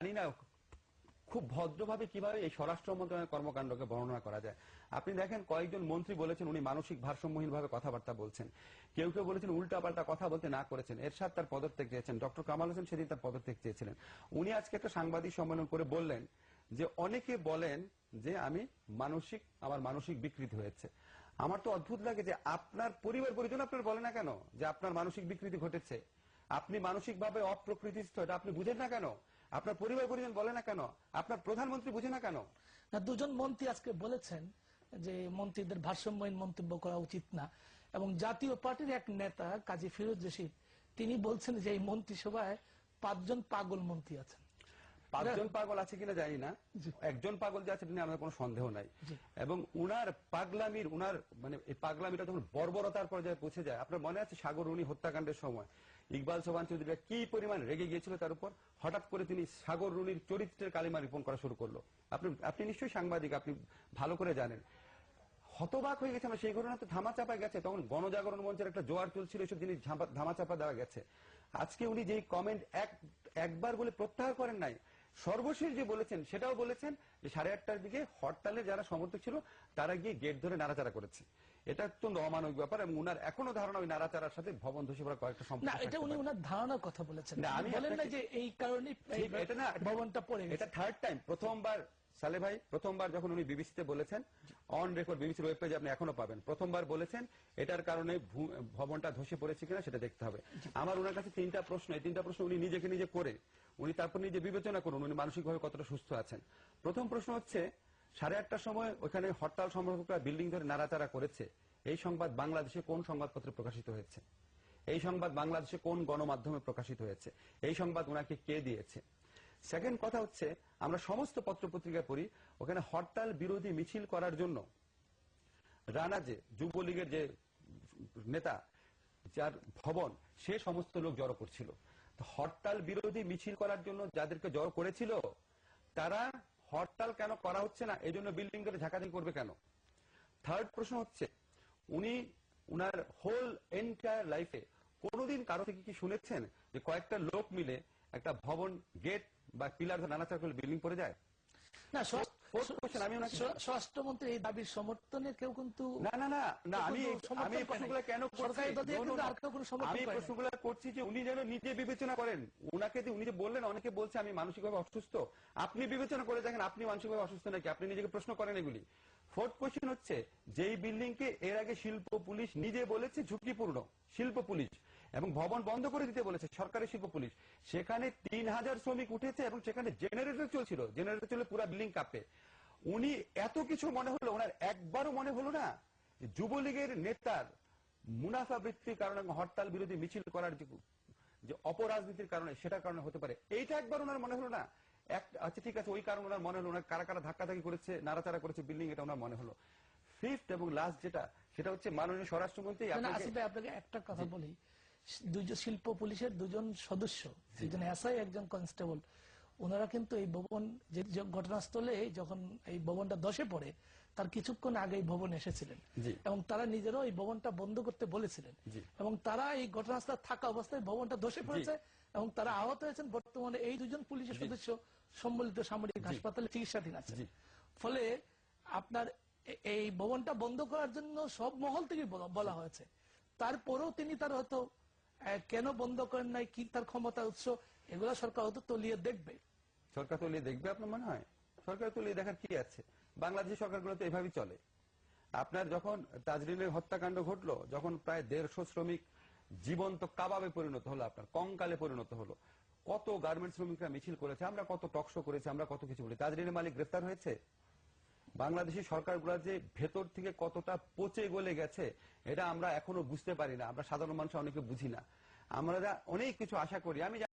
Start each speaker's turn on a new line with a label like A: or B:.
A: জানি না খুব ভদ্রভাবে কীভাবে এই স্বরাষ্ট্র মন্ত্রণালয়ের কর্মকাণ্ডকে বর্ণনা করা যায়। আপনি দেখেন কয়েকজন মন্ত্রী বলেছেন, উনি মানসিক ভারসাম্যহীন ভাবে কথাবার্তা বলছেন। কেউ কেউ বলেছেন, উল্টাপাল্টা কথা বলতে না করেছেন। এরশাদ তার পদত্যাগ চেয়েছেন, ডক্টর কামাল হোসেন সেদিন তার পদত্যাগ চেয়েছিলেন। উনি আজকে একটা সাংবাদিক সম্মেলন করে বললেন যে, অনেকে বলেন যে, আমি মানসিক, আমার মানসিক বিকৃতি হয়েছে। আমার তো অদ্ভুত লাগে যে, আপনার পরিবার পরিজন আপনার বলে না কেন যে, আপনার মানসিক বিকৃতি ঘটেছে? আপনি মানসিকভাবে অপ্রকৃতিস্থ, এটা আপনি বুঝেন না কেন? আপনার পরিবার পরিজন বলে না কেন? আপনার প্রধানমন্ত্রী বুঝে না কেন?
B: না, দুজন মন্ত্রী আজকে বলেছেন যে মন্ত্রীদের ভারসাম্যহীন মন্তব্য করা উচিত না। এবং জাতীয় পার্টির এক নেতা, কাজী ফিরোজ রশিদ, তিনি বলছেন যে এই মন্ত্রিসভায় পাঁচজন পাগল মন্ত্রী আছেন।
A: পাঁচজন পাগল আছে কিনা জানি না। একজন পাগল যে আছে নিয়ে আমাদের কোনো সন্দেহ নাই। এবং উনার পাগলামির উনার মানে এই পাগলামিটা যখন বর্বরতার পর্যায়ে পৌঁছে যায় আপনার মনে আছে সাগর উনি হত্যাকাণ্ডের সময় ইকবাল সোবান চৌধুরীরা কি পরিমাণ রেগে গিয়েছিল তার উপর? হঠাৎ করে তিনি সাগর রুনির চরিত্রের কালিমা রিপন করা শুরু করল। আপনি আপনি নিশ্চয়ই সাংবাদিক আপনি ভালো করে জানেন। হতবাক হয়ে গেছে আমরা সেই ঘটনা তো ধামাচাপা গেছে। তখন গণজাগরণ মঞ্চের একটা জোয়ার চলছিল এসব জিনিস ধামাচাপা দেওয়া গেছে। আজকে উনি যেই কমেন্ট এক একবার বলে প্রত্যাহার করেন নাই সর্বশেষ যে বলেছেন সেটাও বলেছেন যে সাড়ে আটটার দিকে হরতালে যারা সমর্থক ছিল তারা গিয়ে গেট ধরে নাড়াচাড়া করেছে। এটা অত্যন্ত অমানবিক ব্যাপার এবং উনার এখনও ধারণা ওই নাড়াচাড়ার সাথে ভবন ধসে পড়ার কয়েকটা
B: না
A: সম্পর্ক
B: এটা উনি ওনার ধারণার কথা বলেছেন।
A: না, আমি
B: বলেন না যে এই কারণে ভবনটা পড়ে
A: এটা থার্ড টাইম প্রথমবার সালে ভাই, প্রথমবার যখন উনি বিবিসিতে বলেছেন অন রেকর্ড বিবিসির ওয়েব পেজে আপনি এখনও পাবেন। প্রথমবার বলেছেন, এটার কারণে ভবনটা ধসে পড়েছে কিনা সেটা দেখতে হবে। আমার ওনার কাছে তিনটা প্রশ্ন, এই তিনটা প্রশ্ন উনি নিজেকে নিজে করে, উনি তারপর নিজে বিবেচনা করুন উনি মানসিকভাবে কতটা সুস্থ আছেন। প্রথম প্রশ্ন হচ্ছে, সাড়ে আটটার সময় ওখানে হরতাল সমর্থকরা বিল্ডিং ধরে নাড়াচাড়া করেছে। এই সংবাদ বাংলাদেশে কোন সংবাদপত্রে প্রকাশিত হয়েছে? এই সংবাদ বাংলাদেশে কোন গণমাধ্যমে প্রকাশিত হয়েছে? এই সংবাদ ওনাকে কে দিয়েছে? সেকেন্ড কথা হচ্ছে, আমরা সমস্ত পত্রপত্রিকা পড়ি, ওখানে হরতাল বিরোধী মিছিল করার জন্য। রানা যে যুবলীগের যে নেতা, যার ভবন, সে সমস্ত লোক জড়ো করছিল। হরতাল বিরোধী মিছিল করার জন্য যাদেরকে জড়ো করেছিল, তারা হরতাল কেন করা হচ্ছে না? এই জন্য বিল্ডিং করে ঝাঁকাঝাঁকি করবে কেন? থার্ড প্রশ্ন হচ্ছে, উনি, উনার হোল এন্টায়ার লাইফে কোনোদিন কারও থেকে কি শুনেছেন যে কয়েকটা লোক মিলে একটা ভবন গেট বা পিলার নানাচার করলে বিল্ডিং পড়ে যায়
B: না
A: আমি ওনাকে-
B: স্বরাষ্ট্র- স্বরাষ্ট্রমন্ত্রী এই দাবির সমর্থনে কেউ কিন্তু
A: না না না না আমি আমি প্রশ্নগুলো কেন
B: নাই।
A: করছি
B: সরকারি দল দিয়ে
A: No, no,
B: কিন্তু
A: no.
B: আর কেউ কোনো সমর্থন
A: আমি এই
B: করে নাই।
A: প্রশ্নগুলো করছি যে উনি যেন নিজে বিবেচনা করেন উনাকে যে উনি যে বললেন অনেকে বলছে আমি মানসিকভাবে অসুস্থ আপনি বিবেচনা করে দেখেন আপনি মানসিকভাবে অসুস্থ নাকি আপনি নিজেকে প্রশ্ন করেন এগুলি ফোর্থ কোশ্চেন হচ্ছে যেই বিল্ডিং কে এর আগে শিল্প পুলিশ নিজে বলেছে ঝুঁকিপূর্ণ শিল্প পুলিশ এবং ভবন বন্ধ করে দিতে বলেছে সরকারি শিল্প পুলিশ। সেখানে তিন হাজার শ্রমিক উঠেছে এবং সেখানে জেনারেটর চলছিল। জেনারেটর চলে পুরো বিল্ডিং কাঁপে। উনি এত কিছু মনে হলো ওনার একবারও মনে হলো না যুবলীগের নেতার মুনাফা বৃত্তির কারণে হরতাল বিরোধী মিছিল করার যে অপরাজনীতির কারণে সেটার কারণে হতে পারে। এইটা একবার ওনার মনে হলো না? এক আচ্ছা ঠিক আছে ওই কারণে ওনার মনে হলো ওনার কারা কারা ধাক্কাধাক্কি করেছে নাড়াচাড়া করেছে বিল্ডিং এটা ওনার মনে হলো। ফিফথ এবং লাস্ট যেটা সেটা হচ্ছে মাননীয় স্বরাষ্ট্রমন্ত্রী আপনাকে
B: একটা কথা বলি। দুজন শিল্প পুলিশের দুজন সদস্য একজন এসআই একজন কনস্টেবল। ওনারা কিন্তু এই ভবন যে ঘটনাস্থলে যখন এই ভবনটা ধসে পড়ে তার কিছুক্ষণ আগে এই ভবন এসেছিলেন। এবং তারা নিজেরাও এই ভবনটা বন্ধ করতে বলেছিলেন। এবং তারা এই ঘটনাস্থলে থাকা অবস্থায় ভবনটা ধসে পড়েছে এবং তারা আহত হয়েছেন। বর্তমানে এই দুজন পুলিশের সদস্য সম্মিলিত সামরিক হাসপাতালে চিকিৎসাধীন আছে ফলে আপনার এই ভবনটা বন্ধ করার জন্য সব মহল থেকে বলা- হয়েছে। তারপরেও তিনি তার হয়তো কেন বন্ধ করেন নাই? কি তার ক্ষমতা উৎস? এগুলো সরকার হয়তো তলিয়ে দেখবে।
A: সরকার তলিয়ে দেখবে আপনার মনে হয়? সরকার তলিয়ে দেখার কি আছে? বাংলাদেশের সরকারগুলো তো এভাবেই চলে। আপনার যখন তাজরিনের হত্যাকাণ্ড ঘটলো, যখন প্রায় দেড়শো শ্রমিক জীবন্ত কাবাবে পরিণত হলো আপনার, কঙ্কালে পরিণত হলো, কত গার্মেন্ট শ্রমিকরা মিছিল করেছে, আমরা কত টকশো করেছি, আমরা কত কিছু বলি তাজরিনের মালিক গ্রেফতার হয়েছে? বাংলাদেশি সরকারগুলো যে ভেতর থেকে কতটা পচে গলে গেছে, এটা আমরা এখনও বুঝতে পারি না। আমরা সাধারণ মানুষ অনেকে বুঝি না। আমরা অনেক কিছু আশা করি। আমি